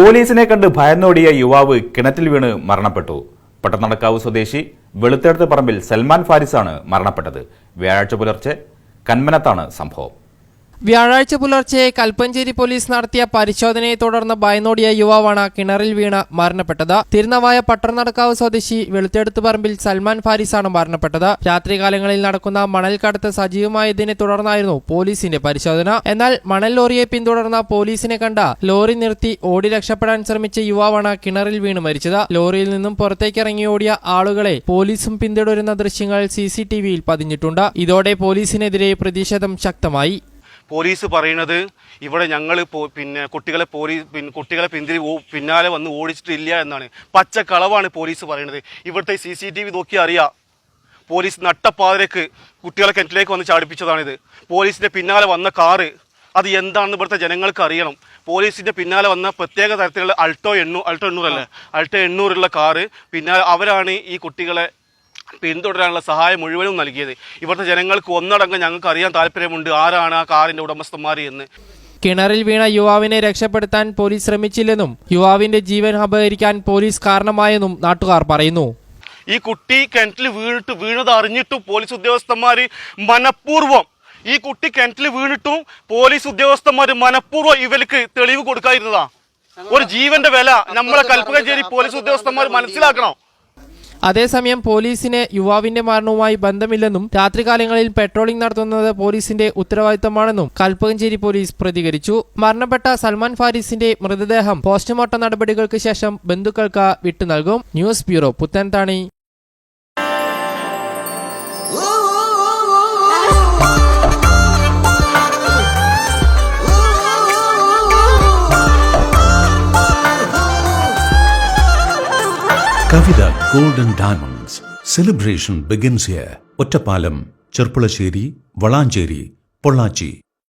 പോലീസിനെ കണ്ട് ഭയന്നോടിയ യുവാവ് കിണറ്റിൽ വീണ് മരണപ്പെട്ടു. പട്ടണക്കാവ് സ്വദേശി വെളുത്തേടത്ത് പറമ്പിൽ സൽമാൻ ഫാരിസാണ് മരണപ്പെട്ടത്. വ്യാഴാഴ്ച പുലർച്ചെ കന്മനത്താണ് സംഭവം. വ്യാഴാഴ്ച പുലർച്ചെ കൽപ്പഞ്ചേരി പോലീസ് നടത്തിയ പരിശോധനയെ തുടർന്ന് ഭയന്നോടിയ യുവാവാണ് കിണറിൽ വീണ് മരണപ്പെട്ടത്. തിരുനവായ പട്ടർനടക്കാവ് സ്വദേശി വെളുത്തെടുത്ത് പറമ്പിൽ സൽമാൻ ഫാരിസാണ് മരണപ്പെട്ടത്. രാത്രികാലങ്ങളിൽ നടക്കുന്ന മണൽ കടത്ത് സജീവമായതിനെ തുടർന്നായിരുന്നു പോലീസിന്റെ പരിശോധന. എന്നാൽ മണൽ ലോറിയെ പിന്തുടർന്ന പോലീസിനെ കണ്ട ലോറി നിർത്തി ഓടി രക്ഷപ്പെടാൻ ശ്രമിച്ച യുവാവാണ് കിണറിൽ വീണ് മരിച്ചത്. ലോറിയിൽ നിന്നും പുറത്തേക്ക് ഇറങ്ങി ഓടിയ ആളുകളെ പോലീസും പിന്തുടരുന്ന ദൃശ്യങ്ങൾ സി പതിഞ്ഞിട്ടുണ്ട്. ഇതോടെ പോലീസിനെതിരെ പ്രതിഷേധം ശക്തമായി. പോലീസ് പറയുന്നത് ഇവിടെ ഞങ്ങൾ പിന്നെ കുട്ടികളെ പോലീസ് പിന്നെ കുട്ടികളെ പിന്തിരി പിന്നാലെ വന്ന് ഓടിച്ചിട്ടില്ല എന്നാണ്. പച്ച കളവാണ് പോലീസ് പറയുന്നത്. ഇവിടുത്തെ സി സി ടി വി നോക്കി അറിയാം. പോലീസ് നട്ടപ്പാതിരക്ക് കുട്ടികളെ കിണറ്റിലേക്ക് വന്ന് ചാടിപ്പിച്ചതാണിത്. പോലീസിന്റെ പിന്നാലെ വന്ന കാറ് അത് എന്താണെന്ന് ഇവിടുത്തെ ജനങ്ങൾക്ക് അറിയണം. പോലീസിന്റെ പിന്നാലെ വന്ന പ്രത്യേക തരത്തിലുള്ള അൾട്ടോ എണ്ണൂ അൾട്ടോ എണ്ണൂറല്ലേ? അൾട്ടോ എണ്ണൂറുള്ള കാറ് പിന്നാലെ അവരാണ് ഈ കുട്ടികളെ പിന്തുടരാനുള്ള സഹായം മുഴുവനും നൽകിയത്. ഇവിടുത്തെ ജനങ്ങൾക്ക് ഒന്നടങ്കം ഞങ്ങൾക്ക് അറിയാൻ താല്പര്യമുണ്ട്. ആരാണ് ആ കാറിന്റെ ഉടമസ്ഥന്മാർ എന്ന്. കിണറിൽ വീണ യുവാവിനെ രക്ഷപ്പെടുത്താൻ പോലീസ് ശ്രമിച്ചില്ലെന്നും യുവാവിന്റെ ജീവൻ അപഹരിക്കാൻ പോലീസ് കാരണമായെന്നും നാട്ടുകാർ പറയുന്നു. ഈ കുട്ടി കിണറ്റിൽ വീണിട്ട് വീണത് അറിഞ്ഞിട്ടും പോലീസ് ഉദ്യോഗസ്ഥന്മാർ മനഃപൂർവം ഈ കുട്ടി കിണറ്റിൽ വീണിട്ടും പോലീസ് ഉദ്യോഗസ്ഥന്മാർ മനഃപൂർവം ഇവർക്ക് തെളിവ് കൊടുക്കാതിരുന്നതാ. ഒരു ജീവന്റെ വില നമ്മളെ കൽപ്പകഞ്ചേരി പോലീസ് ഉദ്യോഗസ്ഥന്മാർ മനസ്സിലാക്കണം. അതേസമയം പോലീസിന് യുവാവിന്റെ മരണവുമായി ബന്ധമില്ലെന്നും രാത്രികാലങ്ങളിൽ പെട്രോളിംഗ് നടത്തുന്നത് പോലീസിന്റെ ഉത്തരവാദിത്തമാണെന്നും കൽപ്പകഞ്ചേരി പോലീസ് പ്രതികരിച്ചു. മരണപ്പെട്ട സൽമാൻ ഫാരിസിന്റെ മൃതദേഹം പോസ്റ്റ്മോർട്ടം നടപടികൾക്ക് ശേഷം ബന്ധുക്കൾക്ക് വിട്ടു നൽകും news bureau പുത്തൻതാണി. Kavitha golden diamonds celebration begins here Ottapalam Cherpulassery Valanchery Pollachi.